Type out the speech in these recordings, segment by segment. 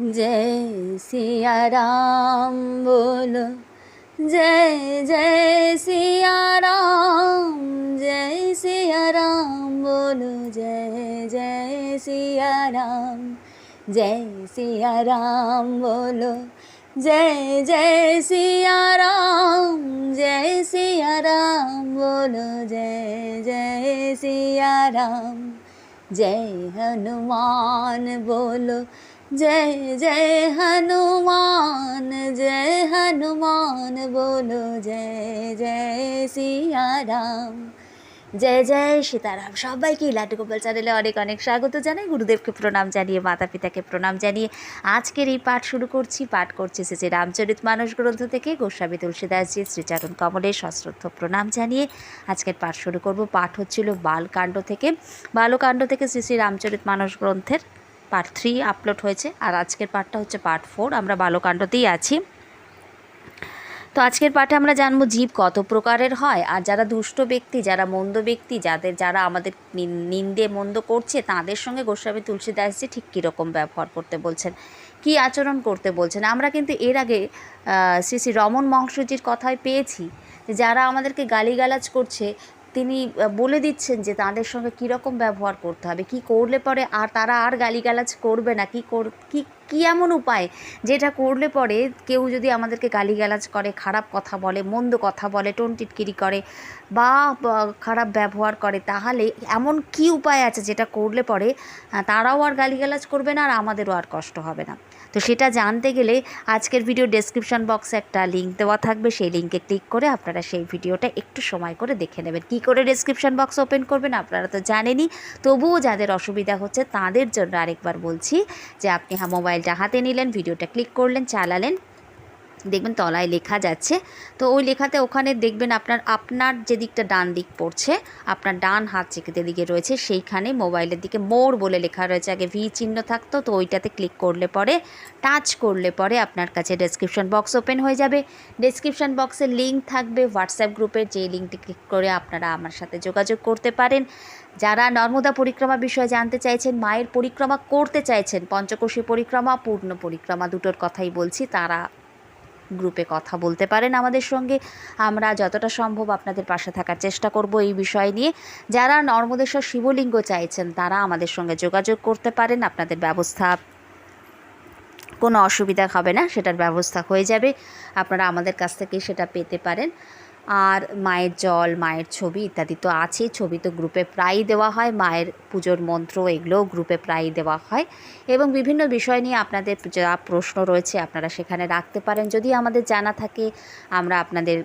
जय सिया राम बोलो जय जय सिया राम जय सिया राम बोलो जय जय सिया राम जय सिया राम बोलो जय जय सिया राम जय सिया राम बोलो जय जय सिया राम जय हनुमान बोलो जय जय हनुमान जय हनुमान बोलो जय जय सिया রাম জয় জয় সীতারাম সবাইকে লাটু গোপাল চ্যানেলে অনেক অনেক স্বাগত জানাই গুরুদেবকে প্রণাম জানিয়ে মাতা পিতাকে প্রণাম জানিয়ে আজকের এই পাঠ শুরু করছি পাঠ করছি শ্রী রামচরিত মানস গ্রন্থ থেকে গোস্বামী তুলসীদাসজি শ্রীচরণ কমলের সশ্রদ্ধ প্রণাম জানিয়ে আজকের পাঠ শুরু করব পাঠ হচ্ছিল বালকাণ্ড থেকে বালকাণ্ড থেকে শ্রী শ্রী রামচরিত মানস গ্রন্থের পার্ট থ্রি আপলোড হয়েছে। আর আজকের পার্টটা হচ্ছে পার্ট ফোর আমরা বালকাণ্ডতেই আছি। তো আজকের পাঠে আমরা জানব জীব কত প্রকারের হয়। আর যারা দুষ্ট ব্যক্তি, যারা মন্দ ব্যক্তি, যাদের যারা আমাদের নিন- নিন্দে মন্দ করছে, তাদের সঙ্গে গোস্বামী তুলসীদাসজি ঠিক কীরকম ব্যবহার করতে বলছেন, কি আচরণ করতে বলছেন। আমরা কিন্তু এর আগে শ্রী শ্রী রমন মহর্ষিজির কথায় পেয়েছি যারা আমাদেরকে গালিগালাজ করছে তিনি বলে দিচ্ছেন যে তাদের সঙ্গে কীরকম ব্যবহার করতে হবে, কি করলে পরে আর তারা আর গালিগালাজ করবে না, কি কর, কি, কী এমন উপায় যেটা করলে পরে কেউ যদি আমাদেরকে গালিগালাজ করে, খারাপ কথা বলে, মন্দ কথা বলে, টোন টিটকিরি করে বা খারাপ ব্যবহার করে, তাহলে এমন কি উপায় আছে যেটা করলে পরে তারাও আর গালিগালাজ করবে না আর আমাদেরও আর কষ্ট হবে না। তো সেটা জানতে গেলে আজকের ভিডিও ডেসক্রিপশন বক্সে একটা লিঙ্ক দেওয়া থাকবে। সেই লিঙ্কে ক্লিক করে আপনারা সেই ভিডিওটা একটু সময় করে দেখে নেবেন। কী করে ডেসক্রিপশন বক্স ওপেন করবেন আপনারা তো জানেনই। তবুও যাদের অসুবিধা হচ্ছে তাদের জন্য আরেকবার বলছি যে আপনি হ্যাঁ মোবাইলটা হাতে নিলেন ভিডিওটা ক্লিক করলেন, চালালেন। দেখবেন তলায় লেখা যাচ্ছে। তো ওই লেখাতে ওখানে দেখবেন আপনার আপনার যে দিকটা ডান দিক পড়ছে, আপনার ডান হাত চেকে দিকে রয়েছে, সেইখানে মোবাইলের দিকে মোর বলে লেখা রয়েছে। আগে ভি চিহ্ন থাকতো, তো ওইটাতে ক্লিক করলে পরে টাচ করলে পরে আপনার কাছে ডেসক্রিপশন বক্স ওপেন হয়ে যাবে। ডেসক্রিপশন বক্সের লিঙ্ক থাকবে হোয়াটসঅ্যাপ গ্রুপের যে লিঙ্কটি ক্লিক করে আপনারা আমার সাথে যোগাযোগ করতে পারেন। যারা নর্মদা পরিক্রমা বিষয়ে জানতে চাইছেন, মায়ের পরিক্রমা করতে চাইছেন, পঞ্চকোশী পরিক্রমা, পূর্ণ পরিক্রমা দুটোর কথাই বলছি, তারা গ্রুপে কথা বলতে পারেন আমাদের সঙ্গে। আমরা যতটা সম্ভব আপনাদের পাশে থাকার চেষ্টা করব এই বিষয় নিয়ে। যারা নর্মদেশ্বর শিবলিঙ্গ চাইছেন, তারা আমাদের সঙ্গে যোগাযোগ করতে পারেন। আপনাদের ব্যবস্থা কোনো অসুবিধা হবে না, সেটার ব্যবস্থা হয়ে যাবে। আপনারা আমাদের কাছ থেকে সেটা পেতে পারেন। আর মায়ের জল, মায়ের ছবি ইত্যাদি তো আছে ছবি তো গ্রুপে প্রায়ই দেওয়া হয়। মায়ের পুজোর মন্ত্র এগুলোও গ্রুপে প্রায়ই দেওয়া হয়। এবং বিভিন্ন বিষয় নিয়ে আপনাদের যা প্রশ্ন রয়েছে আপনারা সেখানে রাখতে পারেন। যদি আমাদের জানা থাকে, আমরা আপনাদের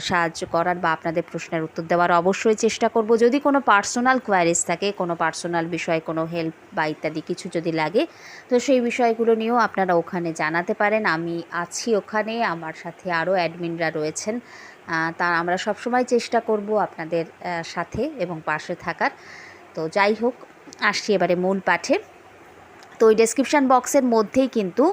সাহায্য করার বা আপনাদের প্রশ্নের উত্তর দেওয়ার অবশ্যই চেষ্টা করব। যদি কোনো পার্সোনাল কোয়ারিজ থাকে, কোনো পার্সোনাল বিষয়ে কোনো হেল্প বা ইত্যাদি কিছু যদি লাগে, তো সেই বিষয়গুলো নিয়েও আপনারা ওখানে জানাতে পারেন। আমি আছি ওখানে। আমার সাথে আরও অ্যাডমিনরা রয়েছেন। তা আমরা সবসময় চেষ্টা করব আপনাদের সাথে এবং পাশে থাকার। তো যাই হোক, আসছি এবারে মূল পাঠে। তো ওই ডেসক্রিপশান বক্সের মধ্যেই কিন্তু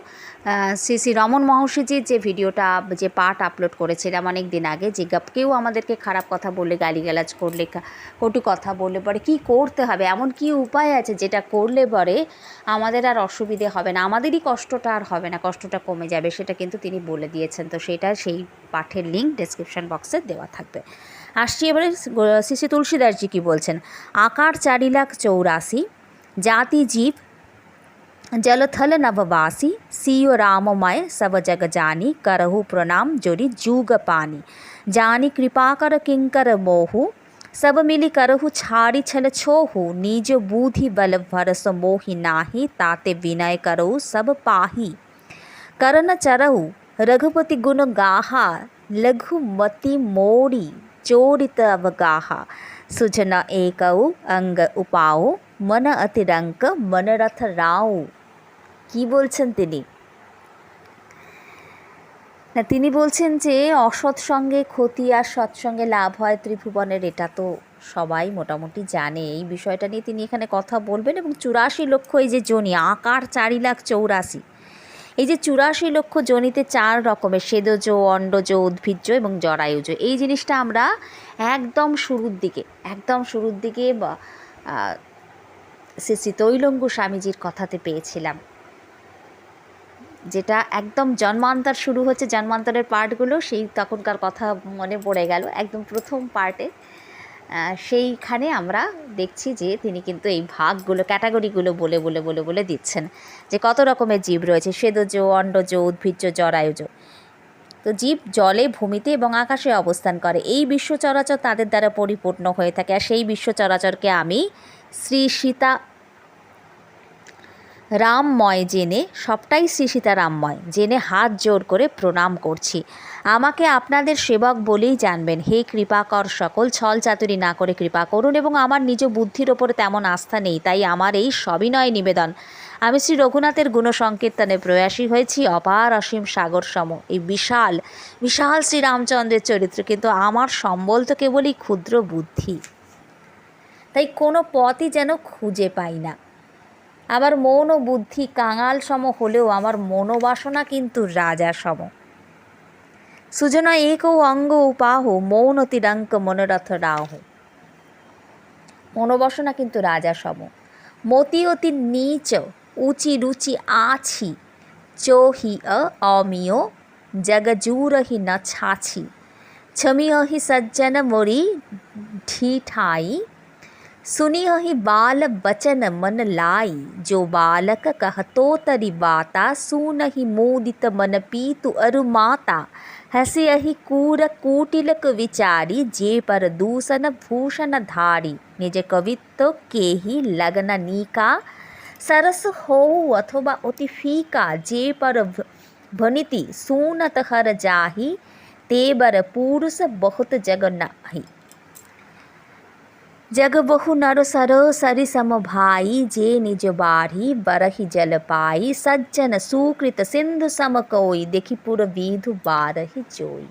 শ্রী শ্রী রমন মহর্ষিজির যে ভিডিওটা, যে পার্ট আপলোড করেছিলাম অনেক দিন আগে, যে কেউ আমাদেরকে খারাপ কথা বললে, গালিগালাজ করলে কটু কথা বললে, পরে কী করতে হবে, এমন কি উপায় আছে যেটা করলে পরে আমাদের আর অসুবিধে হবে না, আমাদেরই কষ্টটা আর হবে না, কষ্টটা কমে যাবে, সেটা কিন্তু তিনি বলে দিয়েছেন। তো সেটা সেই পাঠের লিঙ্ক ডেসক্রিপশান বক্সে দেওয়া থাকবে। আসছি এবারে, শ্রী শ্রী তুলসীদাসজি কী বলছেন, আকার চারি লাখ চৌরাশি, জাতি জীব जलथल नववासी सियो राममय सब जग जानी करहु प्रणाम जोरी जूग पानी जानी कृपा कर किंकर मोहु सब मिली करहु छाड़ी छल छोहु निज बूधि बल भरस मोहि नाही ताते विनय करहु सब पाही करन चरहु रघुपति गुण गाहा लघुमति मोड़ी चोरित अवगाहा सुजन एकौ अंग उपाओ मन अतिरंक मनरथ রাও কি বলছেন তিনি? না, তিনি বলছেন যে অসৎ সঙ্গে ক্ষতি আর সৎসঙ্গে লাভ হয় ত্রিভুবনের, এটা তো সবাই মোটামুটি জানে। এই বিষয়টা নিয়ে তিনি এখানে কথা বলবেন এবং চুরাশি লক্ষ এই যে জনি, আকার চারি লাখ চৌরাশি। এই যে চুরাশি লক্ষ জনিতে চার রকমের, সেদজ, অন্ডজ, উদ্ভিজ্জ এবং জরায়ুজ। এই জিনিসটা আমরা একদম শুরুর দিকে, একদম শুরুর দিকে বা শ্রী শ্রী তৈলঙ্গ স্বামীজির কথাতে পেয়েছিলাম। যেটা একদম জন্মান্তর শুরু হচ্ছে, জন্মান্তরের পার্টগুলো সেই তখনকার কথা মনে পড়ে গেল, একদম প্রথম পার্টে। সেইখানে আমরা দেখছি যে তিনি কিন্তু এই ভাগগুলো, ক্যাটাগরিগুলো বলে বলে বলে বলে দিচ্ছেন যে কত রকমের জীব রয়েছে স্বেদজ অন্ডজ, উদ্ভিজ্জ, জরায়ুজ। তো জীব জলে, ভূমিতে এবং আকাশে অবস্থান করে। এই বিশ্ব চরাচর তাদের দ্বারা পরিপূর্ণ হয়ে থাকে। আর সেই বিশ্ব চরাচরকে আমি শ্রী সীতা রামময় জেনে, সবটাই শ্রী সীতা রামময়, জেনে হাত জোর করে প্রণাম করছি। আমাকে আপনাদের সেবক বলেই জানবেন, হে কৃপাকর সকল, ছল চাতুরি না করে কৃপা করুন এবং আমার নিজ বুদ্ধির ওপর তেমন আস্থা নেই, তাই আমার এই সবিনয় নিবেদন। আমি শ্রী রঘুনাথের গুণসংকীর্তনে প্রয়াসী হয়েছি, অপার অসীম সাগর সম এই বিশাল বিশাল শ্রীরামচন্দ্রের চরিত্র কিন্তু আমার সম্বল তো কেবলই ক্ষুদ্র বুদ্ধি। তাই কোনো পথই যেন খুঁজে পাই না। আমার মৌন ও বুদ্ধি কাঙাল সম হলেও আমার মনোবাসনা কিন্তু রাজা সম। সুজনা এক অঙ্গ উপাহ, মৌন তিরাঙ্ক মনোরথ রাহ। মনোবাসনা কিন্তু রাজা সম। মতি অতি নীচ, উচি রুচি আছি, চোহি অ অমিয় জগজুরহি ন ছাছি। ছমিয়হি সজ্জন মরি ঢিঠাই सुनियहि बाल बचन मन लाई, जो बालक कहतो तरि बाता, सुनहि मोदित मन पीतु अरु माता। हसियहि कूर कूटिलक विचारी, जे पर दूषण भूषण धारी। निज कवित्व के ही लगन नीका। सरस हो अथवा अति फीका, जे पर भनिति, सुनत हर जाही। ते बर पुरुष बहुत जग नाही। జగబహు నరు సరోసరి సమభాయి జే నిజ బారి బరహి జలపాయి సజ్జన সুকৃত সিন্ধু সমকই দেখি পুরো বিধু বারহি জয়ী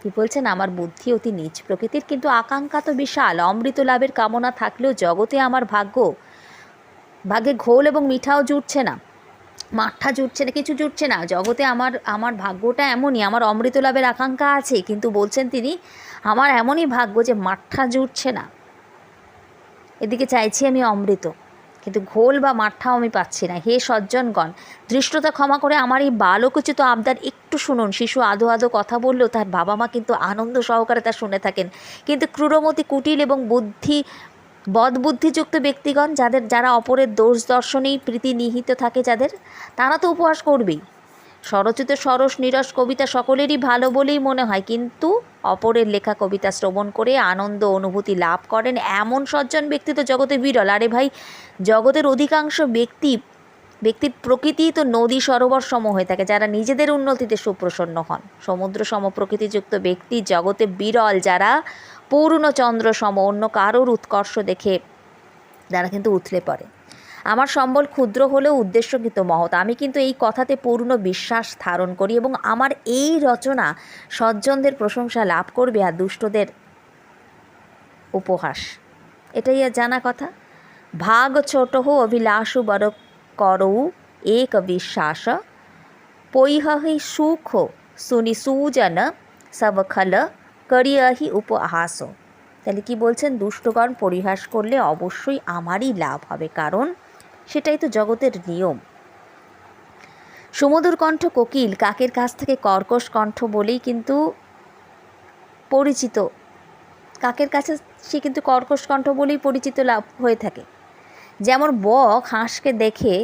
কি বলছেন? আমার বুদ্ধি অতি নিজ প্রকৃতির, কিন্তু আকাঙ্ক্ষা তো বিশাল। অমৃত লাভের কামনা থাকলেও জগতে আমার ভাগ্য, ভাগ্যে ঘোল এবং মিঠাও জুটছে না। মাঠা জুটছে না, কিছু জুটছে না। জগতে আমার আমার ভাগ্যটা এমনই, আমার অমৃত লাভের আকাঙ্ক্ষা আছে। কিন্তু বলছেন তিনি, আমার এমনই ভাগ্য যে মাঠা জুটছে না। এদিকে চাইছি আমি অমৃত। কিন্তু ঘোল বা মাঠাও আমি পাচ্ছি না। হে সজ্জনগণ, দৃষ্টতা ক্ষমা করে আমার এই বালকোচিত আবদার একটু শুনুন। শিশু আদো আধো কথা বললেও তার বাবা মা কিন্তু আনন্দ সহকারে তা শুনে থাকেন। কিন্তু ক্রূরমতি, কুটিল এবং বুদ্ধি, বদবুদ্ধিযুক্ত ব্যক্তিগণ, যাদের, যারা অপরের দোষ দর্শনেই প্রীতি নিহিত থাকে যাদের, তারা তো উপহাস করবেই। স্বরচিত সরস নিরস কবিতা সকলেরই ভালো বলেই মনে হয়, কিন্তু অপরের লেখা কবিতা শ্রবণ করে আনন্দ অনুভূতি লাভ করেন এমন সজ্জন ব্যক্তি তো জগতে বিরল। আরে ভাই, জগতের অধিকাংশ ব্যক্তি, ব্যক্তির প্রকৃতি তো নদী সরোবর সম হয়ে থাকে, যারা নিজেদের উন্নতিতে সুপ্রসন্ন হন। সমুদ্র সম প্রকৃতিযুক্ত ব্যক্তি জগতে বিরল, যারা পূর্ণচন্দ্র সম অন্য কারোর উৎকর্ষ দেখে তারা কিন্তু উথলে পড়ে। আমার সম্বল ক্ষুদ্র হলেও উদ্দেশ্য কিন্তু মহৎ। আমি কিন্তু এই কথাতে পূর্ণ বিশ্বাস ধারণ করি এবং আমার এই রচনা সজ্জনদের প্রশংসা লাভ করবে আর দুষ্টদের উপহাস। এটাই আর জানা কথা। ভাগ ছোট হো অভিলাষু বড় করৌ এক বিশ্বাস। পৈহি সুখ সুনি সুজন সব খল করিয়াহি উপহাস। তাহলে কি বলছেন? দুষ্টগণ পরিহাস করলে অবশ্যই আমারই লাভ হবে। কারণ সেটাই তো জগতের নিয়ম। সুমধুর কণ্ঠ কোকিল, কাকের কাছ থেকে কর্কশ কণ্ঠ বলেই কিন্তু পরিচিত। কাকের কাছে সে কিন্তু কর্কশ কণ্ঠ বলেই পরিচিত লাভ হয়ে থাকে। যেমন বক হাঁসকে দেখে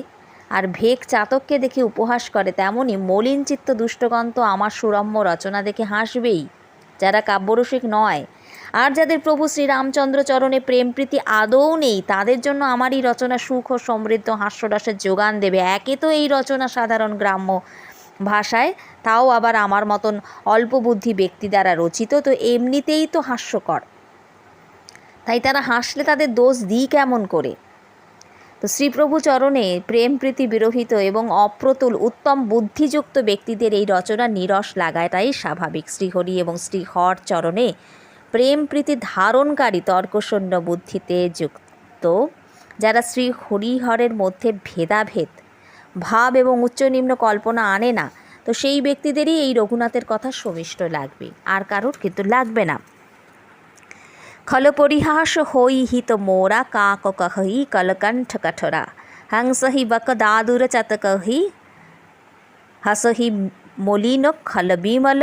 আর ভেক চাতককে দেখে উপহাস করে তেমনই মলিন চিত্ত দুষ্টগণ তো আমার সুরম্য রচনা দেখে হাসবেই। যারা কাব্যরসিক নয় আর যাদের প্রভু শ্রীরামচন্দ্র চরণে প্রেম প্রীতি আদৌ নেই, তাদের জন্য আমার এই রচনা সুখ ও সমৃদ্ধ হাস্যরসের যোগান দেবে। একে তো এই রচনা সাধারণ গ্রাম্য ভাষায়, তাও আবার আমার মতন অল্প বুদ্ধি ব্যক্তি দ্বারা রচিত, তো এমনিতেই তো হাস্যকর। তাই তারা হাসলে তাদের দোষ দিই কেমন করে? তো শ্রীপ্রভু চরণে প্রেম প্রীতি বিরহিত এবং অপ্রতুল উত্তম বুদ্ধিযুক্ত ব্যক্তিদের এই রচনা নিরস লাগাটাই স্বাভাবিক। শ্রীহরি এবং শ্রীহর চরণে প্রেম প্রীতি ধারণকারী তর্কশূন্য বুদ্ধিতে যুক্ত, যারা শ্রী হরিহরের মধ্যে ভেদাভেদ, ভাব এবং উচ্চ নিম্ন কল্পনা আনে না, তো সেই ব্যক্তিদেরই এই রঘুনাথের কথা সমিষ্ট লাগবে, আর কারোর কিন্তু লাগবে না। খল পরিহাস হই হিত মোরা, কাক কহি কলকণ্ঠ কঠোরা, হংসহি বক দাদুর চতকহি হসহি মলিন খল বিমল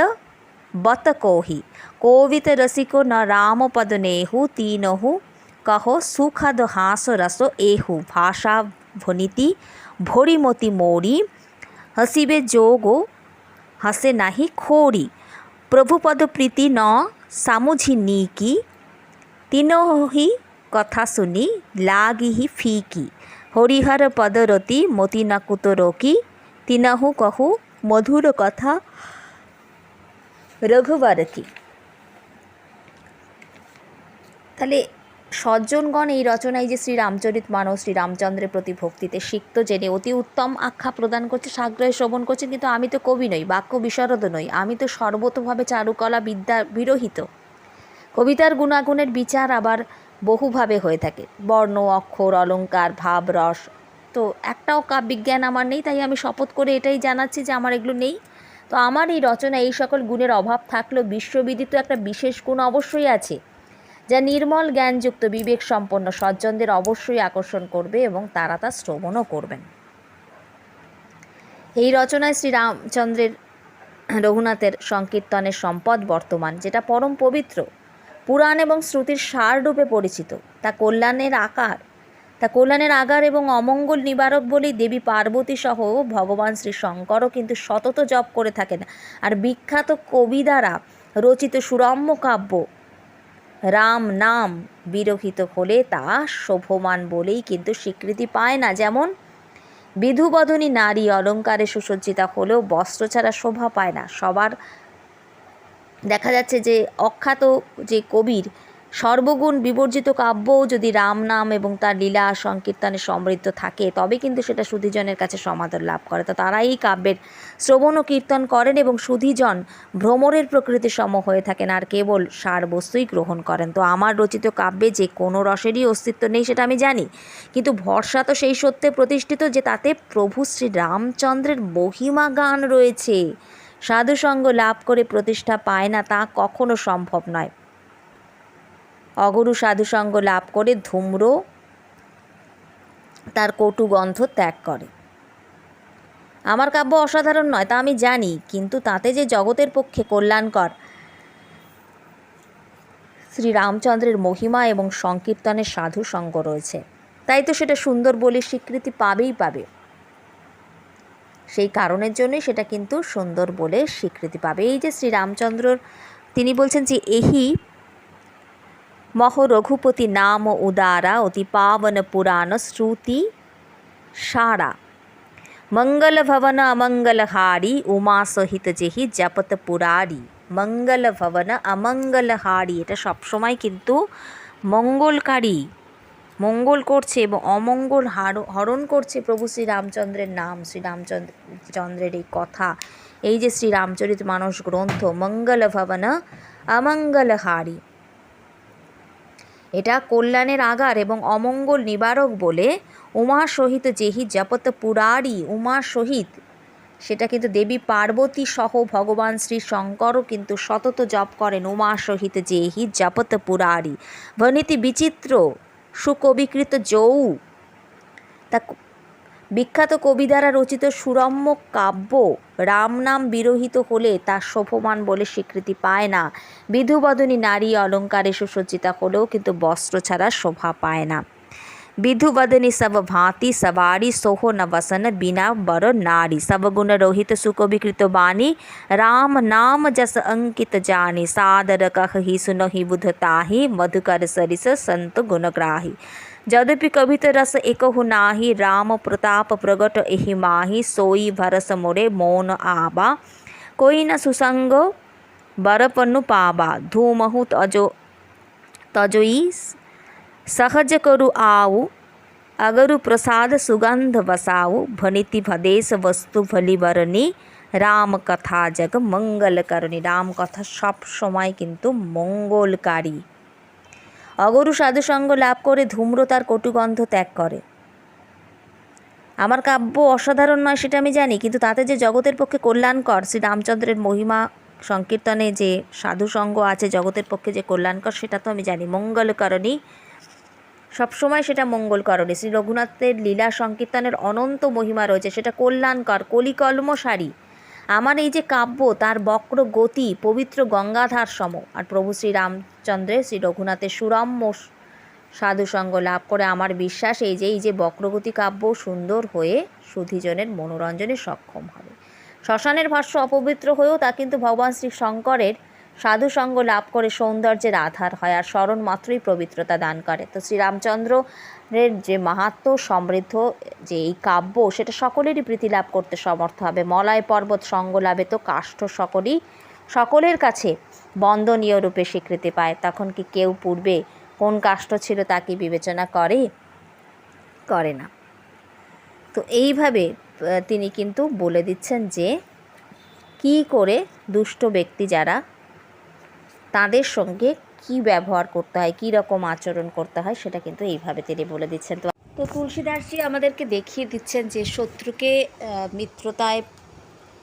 বতকোহি કોવિત રસિકો ન રામપદનેહુ તીનહુ কহ সুখদ হাঁস রস এহু ভাষা ভনিতি ভরিমতি মৌরি হসিবে যোগ হাসে নাহি খোড়ি প্রভুপদ প্রীতি ন সামুঝি নিকি তিনহি কথা শুনি লাগিহি ফিকি হরিহর পদরতি মতি নাকুত রকি তিনহু কহু মধুর কথা রঘুবর কি তাহলে সজ্জনগণ এই রচনায় যে শ্রী রামচরিত মানস, শ্রী প্রতি ভক্তিতে সিক্ত, জেনে অতি উত্তম আখ্যা প্রদান করছে, সাগ্রহে শ্রবণ করছে কিন্তু আমি তো কবি নই, বাক্য বিশারদ নই, আমি তো সর্বতভাবে চারুকলা বিদ্যা বিরহিত। কবিতার গুণাগুণের বিচার আবার বহুভাবে হয়ে থাকে, বর্ণ, অক্ষর, অলঙ্কার, ভাব, রস, তো একটাও কাব্যবিজ্ঞান আমার নেই, তাই আমি শপথ করে এটাই জানাচ্ছি যে আমার এগুলো নেই। তো আমার এই রচনা এই সকল গুণের অভাব থাকলেও বিশ্ববিদিত একটা বিশেষ গুণ অবশ্যই আছে। যা নির্মল জ্ঞানযুক্ত বিবেক সম্পন্ন সজ্জনদের অবশ্যই আকর্ষণ করবে এবং তারা তা শ্রবণও করবেন। এই রচনায় শ্রী রামচন্দ্রের রঘুনাথের সংকীর্তনের সম্পদ বর্তমান, যেটা পরম পবিত্র, পুরাণ এবং শ্রুতির সার রূপে পরিচিত। তা কল্যাণের আকার, তা কল্যাণের আগার এবং অমঙ্গল নিবারক বলেই দেবী পার্বতী সহ ভগবান শ্রী শঙ্করও কিন্তু সতত জপ করে থাকেন। আর বিখ্যাত কবি দ্বারা রচিত সুরম্য কাব্য রাম নাম বিরহিত হলে তা শোভমান বলেই কিন্তু স্বীকৃতি পায় না। যেমন, বিধুবধনী নারী অলঙ্কারে সুসজ্জিতা হলেও বস্ত্র ছাড়া শোভা পায় না। সবার দেখা যাচ্ছে যে অখ্যাত যে কবির সর্বগুণ বিবর্জিত কাব্যও যদি রাম নাম এবং তার লীলা সংকীর্তনে সমৃদ্ধ থাকে, তবে কিন্তু সেটা সুধীজনের কাছে সমাদর লাভ করে। তো তারাই এই কাব্যের শ্রবণ ও কীর্তন করেন এবং সুধীজন ভ্রমরের প্রকৃতি সম হয়ে থাকেন আর কেবল সার বস্তুই গ্রহণ করেন। তো আমার রচিত কাব্যে যে কোনো রসেরই অস্তিত্ব নেই সেটা আমি জানি, কিন্তু ভরসা তো সেই সত্যে প্রতিষ্ঠিত যে তাতে প্রভু শ্রী রামচন্দ্রের মহিমা গান রয়েছে। সাধুসঙ্গ লাভ করে প্রতিষ্ঠা পায় না তা কখনো সম্ভব নয়। অগুরু সাধুসঙ্গ লাভ করে ধূম্র তার কটু গন্ধ ত্যাগ করে। আমার কাব্য অসাধারণ নয়, তা আমি জানি, কিন্তু তাতে যে জগতের পক্ষে কল্যাণকর শ্রী রামচন্দ্রের মহিমা এবং সংকীর্তনের সাধু সঙ্গ রয়েছে। তাই তো সেটা সুন্দর বলে স্বীকৃতি পাবেই পাবে। সেই কারণের জন্যই সেটা কিন্তু সুন্দর বলে স্বীকৃতি পাবে। এই যে শ্রী রামচন্দ্রর তিনি বলছেন যে, এহি মহ রঘুপতি নাম উদারা, অতি পাवन পুরাণ শ্রুতি সারা। মঙ্গল ভবন, অমঙ্গল হারি, উমা সহিত যেহি জপত পুরারি। মঙ্গল ভবন, অমঙ্গল হারি, এটা সবসময় কিন্তু মঙ্গলকারী, মঙ্গল করছে এবং অমঙ্গল হরণ করছে প্রভু শ্রীরামচন্দ্রের নাম। শ্রীরামচন্দ্র চন্দ্রের এই কথা, এই যে শ্রী রামচরিত মানস গ্রন্থ, মঙ্গল ভবন, অমঙ্গল হারি। এটা কল্যাণের আগার এবং অমঙ্গল নিবারক বলে উমা সহিত যেহি জপত পুরারি উমা সহিত সেটা কিন্তু দেবী পার্বতী সহ ভগবান শ্রী শঙ্করও কিন্তু সতত জপ করেন উমা সহিত যেহি জপত পুরারি ভনীতি বিচিত্র, সুকবিকৃত যৌ তা বিখ্যাত কবি দ্বারা রচিত সুরম্য কাব্য রামনাম বিরহিত হলে তা শোভমান বলে স্বীকৃতি পায় না। বিধুবদনী নারী অলঙ্কারে সুসজ্জিতা হলেও কিন্তু বস্ত্র ছাড়া শোভা পায় না। বিধুবদনী সব ভাঁতি, সবারি, সোহ নবসন বিনা বর নারী। সবগুণ রোহিত সুকবিকৃত বাণী। রাম নাম যস অঙ্কিত জানি। সাদর কহি সুনহি বুধ তাহি। মধুকর সরিস সন্ত গুণগ্রাহী ଯଦ୍ୟପି କବିତ ରସ ଏକ ହୁ ନାହିଁ ରାମ ପ୍ରତାପ ପ୍ରଗଟ ଏହି ମାହି ସୋଇ ଭରସ ମୋରେ ମୌନ ଆବା କୋଇନା ସୁସଙ୍ଗ ବରପନୁ ପାବା ଧୂମହୁ ତଜୋ তজয়ী সহজ করু আউ আগরু প্রসাদ সুগন্ধ বসাউ ভনিতি ভদেশ বস্তু ভলিবরণী রাম কথা জগ মঙ্গলকরণী রাম কথা সব সময় কিন্তু মঙ্গলকারী অগরু সাধুসঙ্গ লাভ করে ধূম্র তার কটুগন্ধ ত্যাগ করে। আমার কাব্য অসাধারণ নয় সেটা আমি জানি, কিন্তু তাতে যে জগতের পক্ষে কল্যাণকর শ্রী রামচন্দ্রের মহিমা সংকীর্তনে যে সাধুসঙ্গ আছে জগতের পক্ষে যে কল্যাণকর, সেটা তো আমি জানি। মঙ্গলকরণী সবসময় সেটা মঙ্গল করণে শ্রী রঘুনাথের লীলা সংকীর্তনের অনন্ত মহিমা রয়েছে, সেটা কল্যাণকর কলিকলম সারি আমার এই যে কাব্য, তার বক্র গতি, পবিত্র গঙ্গাধার সম। আর প্রভু শ্রী রামচন্দ্রের শ্রী রঘুনাথের সুরম্য সাধুসঙ্গ লাভ করে আমার বিশ্বাস এই যে এই যে বক্রগতি কাব্য সুন্দর হয়ে সুধীজনের মনোরঞ্জনে সক্ষম হবে। শ্মশানের ভাষ্য অপবিত্র হয়েও তা কিন্তু ভগবান শ্রী শঙ্করের সাধুসঙ্গ লাভ করে সৌন্দর্যের আধার হয় আর স্মরণ মাত্রই পবিত্রতা দান করে। তো শ্রীরামচন্দ্রের যে মাহাত্ম, সমৃদ্ধ যে এই কাব্য, সেটা সকলেরই প্রীতি লাভ করতে সমর্থ হবে। মলয় পর্বত সঙ্গ লাভে তো কাষ্ঠ সকলেই সকলের কাছে বন্দনীয় রূপে স্বীকৃতি পায়। তখন কি কেউ পূর্বে কোন কাষ্ঠ ছিল তা কি বিবেচনা করে? করে না। তো এইভাবে তিনি কিন্তু বলে দিচ্ছেন যে, কি করে দুষ্ট ব্যক্তি যারা তাদের সঙ্গে কি ব্যবহার করতে হয়, কী রকম আচরণ করতে হয়, সেটা কিন্তু এইভাবে তিনি বলে দিচ্ছেন। তো তো তুলসীদাসজি আমাদেরকে দেখিয়ে দিচ্ছেন যে শত্রুকে মিত্রতায়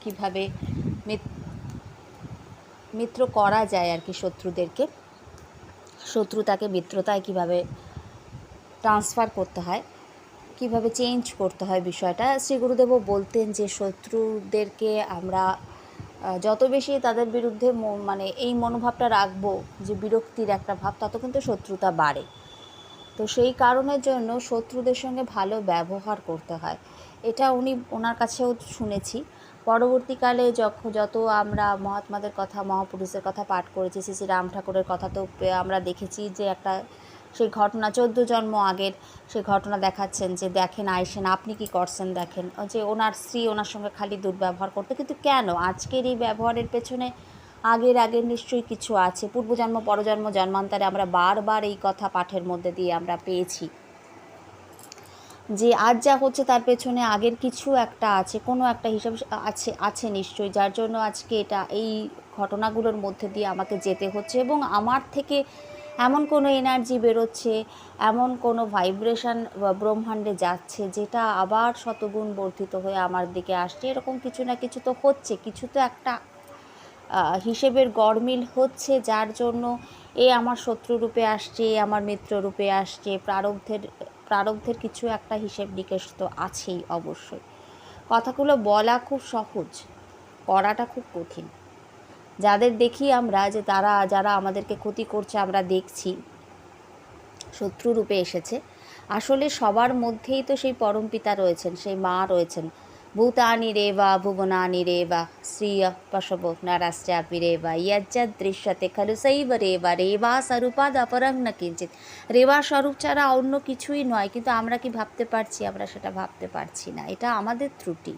কীভাবে মিত্র করা যায় আর কি শত্রুদেরকে, শত্রুতাকে মিত্রতায় কীভাবে ট্রান্সফার করতে হয়, কীভাবে চেঞ্জ করতে হয় বিষয়টা। শ্রী গুরুদেবও বলতেন যে শত্রুদেরকে আমরা যত বেশি তাদের বিরুদ্ধে মানে এই মনোভাবটা রাখব যে বিরক্তির একটা ভাব, তত কিন্তু শত্রুতা বাড়ে। তো সেই কারণের জন্য শত্রুদের সঙ্গে ভালো ব্যবহার করতে হয়। এটা উনি ওনার কাছেও শুনেছি। পরবর্তীকালে যখন যত আমরা মহাত্মাদের কথা, মহাপুরুষের কথা পাঠ করেছি, শ্রী শ্রী রাম ঠাকুরের কথা তো আমরা দেখেছি যে একটা সেই ঘটনা, চোদ্দ জন্ম আগের সেই ঘটনা দেখাচ্ছেন যে, দেখেন আইসেন, আপনি কি করছেন দেখেন? যে ওনার স্ত্রী ওনার সঙ্গে খালি দুর্ব্যবহার করতে। কিন্তু কেন? আজকের এই ব্যবহারের পেছনে আগের আগের নিশ্চয়ই কিছু আছে। পূর্বজন্ম, পরজন্ম, জন্মান্তরে আমরা বারবার এই কথা পাঠের মধ্যে দিয়ে আমরা পেয়েছি। যে আজ যা হচ্ছে তার পেছনে আগের কিছু একটা আছে, কোনো একটা হিসাব আছে আছে নিশ্চয়ই। যার জন্য আজকে এটা, এই ঘটনাগুলোর মধ্যে দিয়ে আমাকে যেতে হচ্ছে এবং আমার থেকে এমন কোনো এনার্জি বেরোচ্ছে, এমন কোনো ভাইব্রেশন ব্রহ্মাণ্ডে যাচ্ছে, যেটা আবার শতগুণ বর্ধিত হয়ে আমার দিকে আসছে, এরকম কিছু না কিছু তো হচ্ছে, কিছু তো একটা হিসেবের গড়মিল হচ্ছে, যার জন্য এ আমার শত্রুরূপে আসছে, এ আমার মিত্ররূপে আসছে, প্রারব্ধের প্রারব্ধের কিছু একটা হিসেব নিকেশ তো আছেই অবশ্যই। কথাগুলো বলা খুব সহজ, করাটা খুব কঠিন। যাদের দেখি আমরা যে তারা, যারা আমাদেরকে ক্ষতি করছে, আমরা দেখছি। শত্রুরূপে এসেছে। আসলে সবার মধ্যেই তো সেই পরমপিতা রয়েছেন, সেই মা রয়েছেন। ভূতানি রে বা, ভুবনানি রে বা, শ্রিয় পশব, নারাশ্চাপি রে বা, ইয়াজ্জাদ দৃশ্যতে খলু শৈব রেবা রেবা স্বরূপাদ অপরং না কিঞ্চিত রেবা স্বরূপ ছাড়া অন্য কিছুই নয়, কিন্তু আমরা কি ভাবতে পারছি? আমরা সেটা ভাবতে পারছি না। এটা আমাদের ত্রুটি।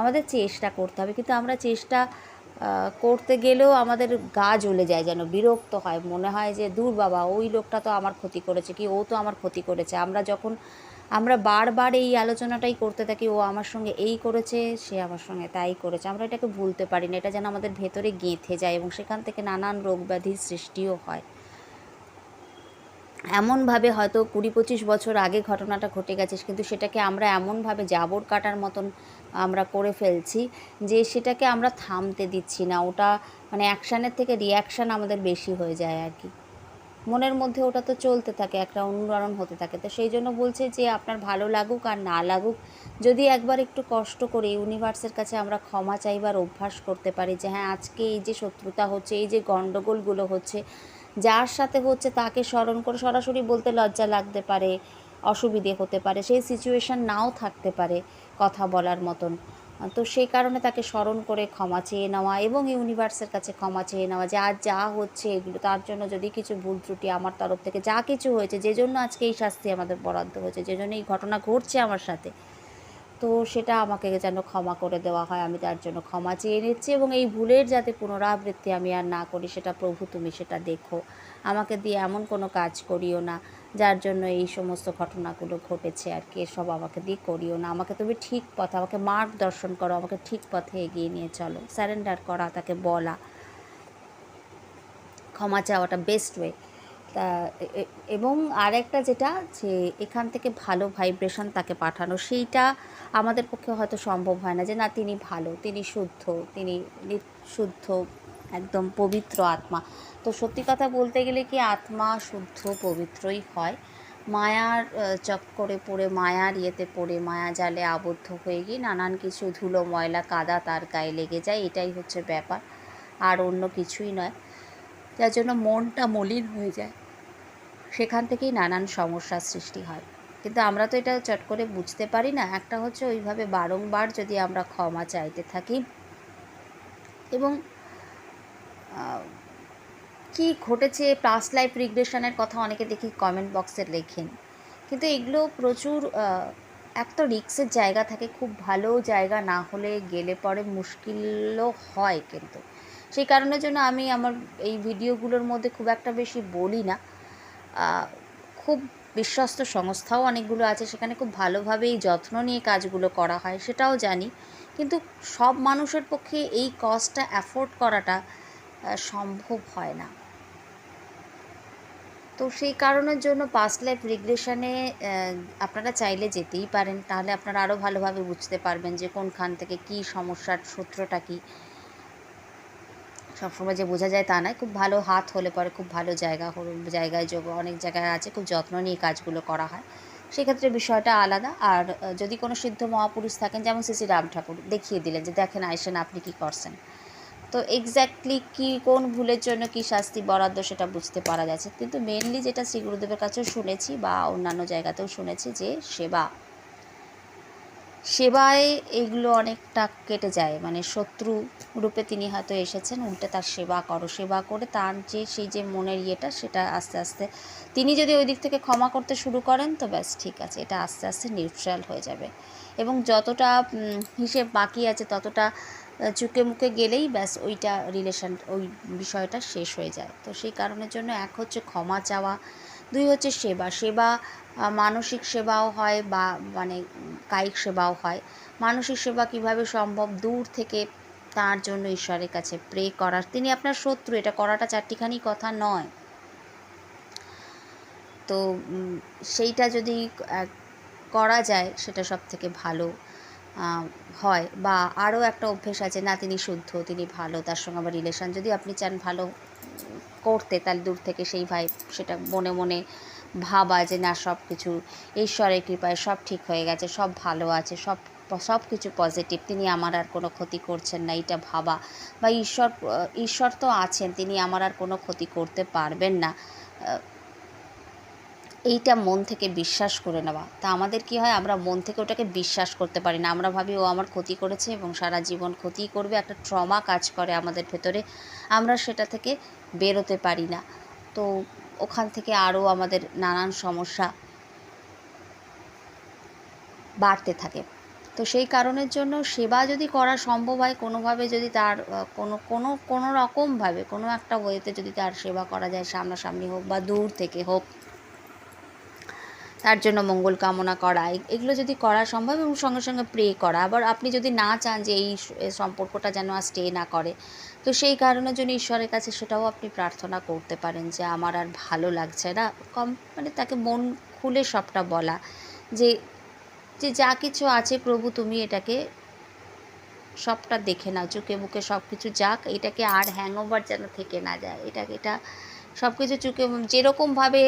আমাদের চেষ্টা করতে হবে, কিন্তু আমরা চেষ্টা করতে গেলেও আমাদের গা জ্বলে যায় যেন, বিরক্ত হয়, মনে হয় যে, দূর বাবা, ওই লোকটা তো আমার ক্ষতি করেছে কি, ও তো আমার ক্ষতি করেছে। আমরা যখন, আমরা বারবার এই আলোচনাটাই করতে থাকি, ও আমার সঙ্গে এই করেছে, সে আমার সঙ্গে তাই করেছে। আমরা এটাকে ভুলতে পারি না, এটা যেন আমাদের ভেতরে গেঁথে যায় এবং সেখান থেকে নানান রোগ ব্যাধির সৃষ্টিও হয়। এমনভাবে হয়তো কুড়ি পঁচিশ বছর আগে ঘটনাটা ঘটে গেছে, কিন্তু সেটাকে আমরা এমনভাবে জাবর কাটার মতন আমরা করে ফেলছি যে সেটাকে আমরা থামতে দিচ্ছি না। ওটা মানে অ্যাকশানের থেকে রিয়াকশান আমাদের বেশি হয়ে যায় আর কি। মনের মধ্যে ওটা তো চলতে থাকে, একটা অনুরণন হতে থাকে। তো সেই জন্য বলছে যে আপনার ভালো লাগুক আর না লাগুক, যদি একবার একটু কষ্ট করে ইউনিভার্সের কাছে আমরা ক্ষমা চাইবার অভ্যাস করতে পারি যে হ্যাঁ আজকে এই যে শত্রুতা হচ্ছে, এই যে গণ্ডগোলগুলো হচ্ছে যার সাথে হচ্ছে তাকে স্মরণ করে সরাসরি বলতে লজ্জা লাগতে পারে, অসুবিধে হতে পারে, সেই সিচুয়েশান নাও থাকতে পারে কথা বলার মতন। তো সেই কারণে তাকে স্মরণ করে ক্ষমা চেয়ে নেওয়া এবং ইউনিভার্সের কাছে ক্ষমা চেয়ে নেওয়া যে আজ যা হচ্ছে এগুলো, তার জন্য যদি কিছু ভুল ত্রুটি আমার তরফ থেকে যা কিছু হয়েছে যে জন্য আজকে এই শাস্তি আমাদের বরাদ্দ হয়েছে যে জন্য এই ঘটনা ঘটছে আমার সাথে তো সেটা আমাকে যেন ক্ষমা করে দেওয়া হয়, আমি তার জন্য ক্ষমা চেয়ে নিচ্ছি এবং এই ভুলের যাতে পুনরাবৃত্তি আমি আর না করি, সেটা প্রভু তুমি সেটা দেখো। আমাকে দিয়ে এমন কোনো কাজ করিও না, যার জন্য এই সমস্ত ঘটনাগুলো ঘটেছে আর কি, এসব আমাকে দিয়ে করিও না। আমাকে তুমি ঠিক পথে, আমাকে মার্গদর্শন করো, আমাকে ঠিক পথে এগিয়ে নিয়ে চলো। স্যারেন্ডার করা, তাকে বলা। ক্ষমা চাওয়াটা বেস্ট ওয়ে তা এবং আরেকটা যেটা যে এখান থেকে ভালো ভাইব্রেশন তাকে পাঠানো, সেইটা আমাদের পক্ষে হয়তো সম্ভব হয় না যে, না, তিনি ভালো, তিনি শুদ্ধ তিনি শুদ্ধ একদম পবিত্র আত্মা। তো সত্যি কথা বলতে গেলে কি আত্মা শুদ্ধ, পবিত্রই হয়। মায়ার চক্করে পড়ে, মায়ার ইয়েতে পড়ে, মায়া জালে আবদ্ধ হয়ে গিয়ে নানান কিছু ধুলো, ময়লা, কাদা তার গায়ে লেগে যায়, এটাই হচ্ছে ব্যাপার। আর অন্য কিছুই নয়। যার জন্য মনটা মলিন হয়ে যায়। সেখান থেকেই নানান সমস্যার সৃষ্টি হয়। কিন্তু আমরা তো এটা চট করে বুঝতে পারি না। একটা হচ্ছে ওইভাবে বারংবার যদি আমরা ক্ষমা চাইতে থাকি এবং কি ঘটেছে পাস্ট লাইফ রিগ্রেশনের কথা অনেকে দেখি কমেন্ট বক্সে লেখেন। কিন্তু এগুলো প্রচুর এক তো রিক্সের জায়গা থাকে, খুব ভালো জায়গা না হলে গেলে পরে মুশকিলও হয় কিন্তু। সেই কারণের জন্য আমি আমার এই ভিডিওগুলোর মধ্যে খুব একটা বেশি বলি না। খুব বিশ্বস্ত সংস্থাও অনেকগুলো আছে, সেখানে খুব ভালোভাবেই যত্ন নিয়ে কাজগুলো করা হয়, সেটাও জানি। কিন্তু সব মানুষের পক্ষে এই কস্টটা অ্যাফোর্ড করাটা সম্ভব হয় না। তো সেই কারণের জন্য পাস্ট লাইফ রিগ্রেশনে আপনারা চাইলে যেতেই পারেন। তাহলে আপনারা আরও ভালোভাবে বুঝতে পারবেন যে কোনখান থেকে কী সমস্যার সূত্রটা কী। সবসময় যে বোঝা যায় তা নয়। খুব ভালো হাত হলে পরে খুব ভালো জায়গা হলো, জায়গায় যোগ, অনেক জায়গায় আছে, খুব যত্ন নিয়ে কাজগুলো করা হয়। সেক্ষেত্রে বিষয়টা আলাদা। আর যদি কোনো সিদ্ধ মহাপুরুষ থাকেন, যেমন শ্রী শ্রী রাম ঠাকুর, দেখিয়ে দিলেন যে, দেখেন আইসেন আপনি কী করছেন? তো এক্স্যাক্টলি কী, কোন ভুলের জন্য কী শাস্তি বরাদ্দ সেটা বুঝতে পারা যাচ্ছে। কিন্তু মেনলি যেটা শ্রী গুরুদেবের কাছেও শুনেছি বা অন্যান্য জায়গাতেও শুনেছি যে, সেবা সেবায় এগুলো অনেকটা কেটে যায়। মানে শত্রু রূপে তিনি হয়তো এসেছেন, উল্টে তার সেবা করো। সেবা করে তার যে, সেই যে মনের ইয়েটা, সেটা আস্তে আস্তে তিনি যদি ওই দিক থেকে ক্ষমা করতে শুরু করেন, তো ব্যাস ঠিক আছে, এটা আস্তে আস্তে নিউট্রাল হয়ে যাবে। এবং যতটা হিসেব বাকি আছে, ততটা চুকে মুখে গেলেই ব্যাস ওইটা রিলেশন ওই বিষয়টা শেষ হয়ে যায়। তো সেই কারণের জন্য এক হচ্ছে ক্ষমা চাওয়া, দুই হচ্ছে সেবা। সেবা মানসিক সেবাও হয় বা মানে কায়িক সেবাও হয়। মানসিক সেবা কীভাবে সম্ভব? দূর থেকে তার জন্য ঈশ্বরের কাছে প্রে করার। তিনি আপনার শত্রু, এটা করাটা চারটিখানি কথা নয়। তো সেইটা যদি করা যায়, সেটা সব থেকে ভালো হয়। বা, আরও একটা অভ্যেস আছে, না, তিনি শুদ্ধ, তিনি ভালো, তার সঙ্গে আবার রিলেশান যদি আপনি চান ভালো করতে, তাহলে দূর থেকে সেই ভাই সেটা মনে মনে ভাবা যে না সব কিছু ঈশ্বরের কৃপায় সব ঠিক হয়ে গেছে, সব ভালো আছে, সব সব কিছু পজিটিভ তিনি আমার আর কোনো ক্ষতি করছেন না, এটা ভাবা। বা ঈশ্বর ঈশ্বর তো আছেন, তিনি আমার আর কোনো ক্ষতি করতে পারবেন না। এইটা মন থেকে বিশ্বাস করে নেওয়া। তা আমাদের কি হয়, আমরা মন থেকে ওটাকে বিশ্বাস করতে পারি না। আমরা ভাবি, ও আমার ক্ষতি করেছে এবং সারা জীবন ক্ষতি করবে, একটা ট্রমা কাজ করে আমাদের ভেতরে। আমরা সেটা থেকে বেরোতে পারি না। তো ওখান থেকে আরও আমাদের নানান সমস্যা বাড়তে থাকে। তো সেই কারণের জন্য সেবা যদি করা সম্ভব হয়, কোনোভাবে যদি তার কোনো কোনো কোনো রকমভাবে, কোনো একটা ওয়েতে যদি তার সেবা করা যায়, সামনাসামনি হোক বা দূর থেকে হোক তার জন্য মঙ্গল কামনা করা। এগুলো যদি করা সম্ভব এবং সঙ্গে সঙ্গে প্রে করা। আবার আপনি যদি না চান যে এই সম্পর্কটা যেন আর স্টে না করে, তো সেই কারণের জন্য ঈশ্বরের কাছে সেটাও আপনি প্রার্থনা করতে পারেন যে আমার আর ভালো লাগছে না। কম মানে তাকে মন খুলে সবটা বলা যে যে যা কিছু আছে প্রভু তুমি এটাকে সবটা দেখে নাও। চোখে মুখে সব কিছু যাক, এটাকে আর হ্যাংওভার যেন থেকে না যায়। এটা এটা সব কিছু চুকে যেরকমভাবে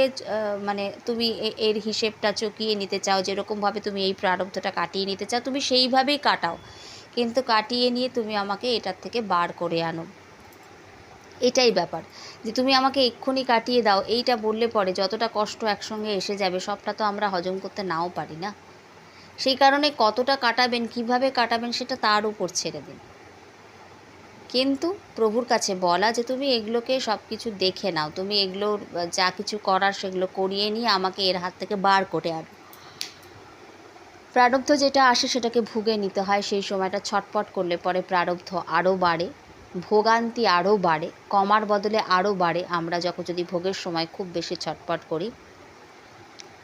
মানে তুমি এর হিসেবটা চুকিয়ে নিতে চাও যেরকমভাবে তুমি এই প্রারব্ধটা কাটিয়ে নিতে চাও, তুমি সেইভাবেই কাটাও। কিন্তু কাটিয়ে নিয়ে তুমি আমাকে এটার থেকে বার করে আনো। এটাই ব্যাপার। যে তুমি আমাকে এক্ষুনি কাটিয়ে দাও, এইটা বললে পরে যতটা কষ্ট একসঙ্গে এসে যাবে, সবটা তো আমরা হজম করতে নাও পারি না। সেই কারণে কতটা কাটাবেন, কীভাবে কাটাবেন, সেটা তার উপর ছেড়ে দিন। কিন্তু প্রভুর কাছে বলা যে, তুমি এগুলোকে সব কিছু দেখে নাও। তুমি এগুলোর যা কিছু করার সেগুলো করিয়ে নিয়ে আমাকে এর হাত থেকে বার করে আনো। প্রারব্ধ যেটা আসে সেটাকে ভুগে নিতে হয়। সেই সময়টা ছটপট করলে পরে প্রারব্ধ আরও বাড়ে, ভোগান্তি আরও বাড়ে, কমার বদলে আরও বাড়ে। আমরা যখন যদি ভোগের সময় খুব বেশি ছটপট করি,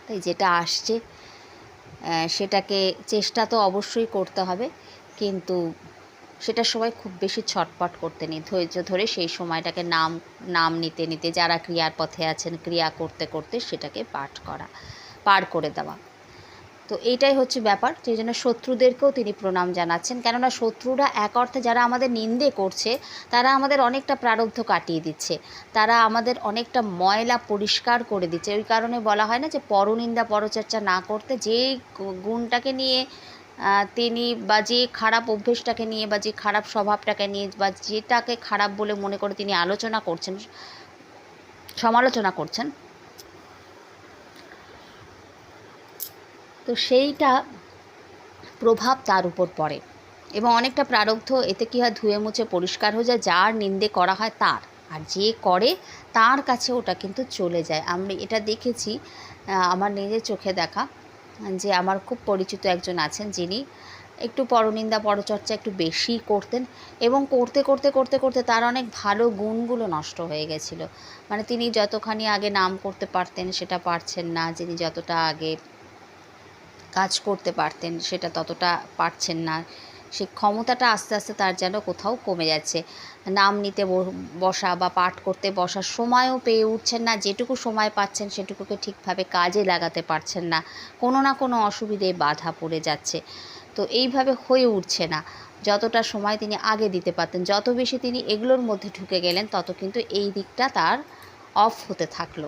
তাই যেটা আসছে সেটাকে চেষ্টা তো অবশ্যই করতে হবে। কিন্তু সেটার সবাই খুব বেশি ছটপট করতে নেই। ধৈর্য ধরে সেই সময়টাকে নাম নাম নিতে নিতে যারা ক্রিয়ার পথে আছেন, ক্রিয়া করতে করতে সেটাকে পাঠ করা, পার করে দেওয়া। তো এইটাই হচ্ছে ব্যাপার। সেই জন্য শত্রুদেরকেও তিনি প্রণাম জানাচ্ছেন। কেননা শত্রুরা এক অর্থে যারা আমাদের নিন্দে করছে, তারা আমাদের অনেকটা প্রারব্ধ কাটিয়ে দিচ্ছে। তারা আমাদের অনেকটা ময়লা পরিষ্কার করে দিচ্ছে। ওই কারণে বলা হয় না যে পরনিন্দা, পরচর্চা না করতে যেই গুণটাকে নিয়ে তিনি বা যে খারাপ অভ্যেসটাকে নিয়ে বা যে খারাপ স্বভাবটাকে নিয়ে বা যেটাকে খারাপ বলে মনে করে তিনি আলোচনা করছেন, সমালোচনা করছেন। তো সেইটা প্রভাব তার উপর পড়ে এবং অনেকটা প্রারব্ধ, এতে কী হয়, ধুয়ে মুছে পরিষ্কার হয়ে যায়, যার নিন্দে করা হয় তার। আর যে করে, তার কাছে ওটা কিন্তু চলে যায়। আমি এটা দেখেছি আমার নিজের চোখে দেখা। যে আমার খুব পরিচিত একজন আছেন যিনি একটু পরনিন্দা, পরচর্চা একটু বেশি করতেন এবং করতে করতে করতে করতে তার অনেক ভালো গুণগুলো নষ্ট হয়ে গেছিল। মানে তিনি যতখানি আগে নাম করতে পারতেন সেটা পারছেন না, যিনি যতটা আগে কাজ করতে পারতেন সেটা ততটা পারছেন না। সেই ক্ষমতাটা আস্তে আস্তে তার যেন কোথাও কমে যাচ্ছে। নাম নিতে বসা বা পাঠ করতে বসার সময়ও পেয়ে উঠছেন না। যেটুকু সময় পাচ্ছেন সেটুকুকে ঠিকভাবে কাজে লাগাতে পারছেন না। কোনো না কোনো অসুবিধে বাধা পড়ে যাচ্ছে। তো এইভাবে হয়ে উঠছে না। যতটা সময় তিনি আগে দিতে পারতেন, যত বেশি তিনি এগুলোর মধ্যে ঢুকে গেলেন, তত কিন্তু এই দিকটা তার অফ হতে থাকল।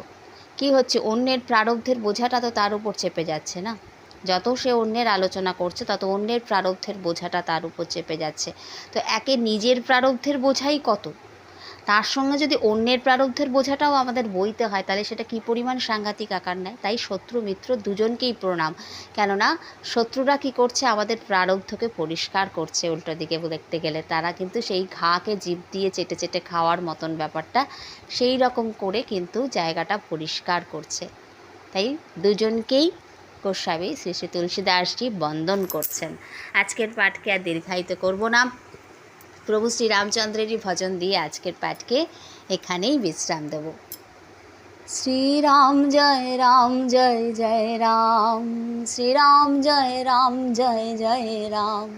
কি হচ্ছে? অন্যের প্রারব্ধের বোঝাটা তো তার উপর চেপে যাচ্ছে না? যত সে অন্যের আলোচনা করছে, তত অন্যের প্রারব্ধের বোঝাটা তার উপর চেপে যাচ্ছে। তো একে নিজের প্রারব্ধের বোঝাই কত? তার সঙ্গে যদি অন্যের প্রারব্ধের বোঝাটাও আমাদের বইতে হয়, তাহলে সেটা কী পরিমাণ সাংঘাতিক আকার নেয়? তাই শত্রু মিত্র দুজনকেই প্রণাম। কেননা, শত্রুরা কি করছে? আমাদের প্রারব্ধকে পরিষ্কার করছে উল্টো দিকে দেখতে গেলে। তারা কিন্তু সেই ঘাকে জিভ দিয়ে চেটে চেটে খাওয়ার মতন ব্যাপারটা সেই রকম করে কিন্তু জায়গাটা পরিষ্কার করছে। তাই দুজনকেই গোস্বামী শ্রী শ্রী তুলসীদাসজি বন্দন করছেন। আজকের পাঠকে আর দীর্ঘায়িত করব না। প্রভু শ্রী রামচন্দ্রেরই ভজন দিয়ে আজকের পাঠকে এখানেই বিশ্রাম দেব। শ্রীরাম জয় রাম জয় জয় রাম। শ্রীরাম জয় রাম জয় জয় রাম।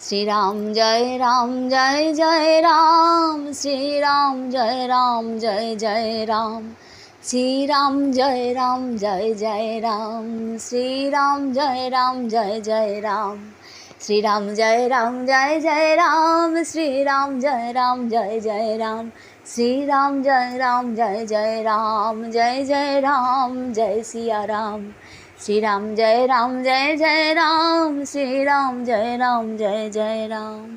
শ্রীরাম জয় রাম জয় জয় রাম। শ্রীরাম জয় রাম জয় জয় রাম। শ্রীরাম জয় রাম, জয় জয় রাম। শ্রীরাম জয় রাম, জয় জয় রাম। শ্রীরাম জয় রাম, জয় জয় রাম। শ্রীরাম জয় রাম, জয় জয় রাম। শ্রীরাম জয় রাম, জয় জয় রাম। জয় জয় রাম, জয় সিয়া রাম। শ্রীরাম জয় রাম, জয় জয় রাম। শ্রীরাম জয় রাম, জয় জয় রাম।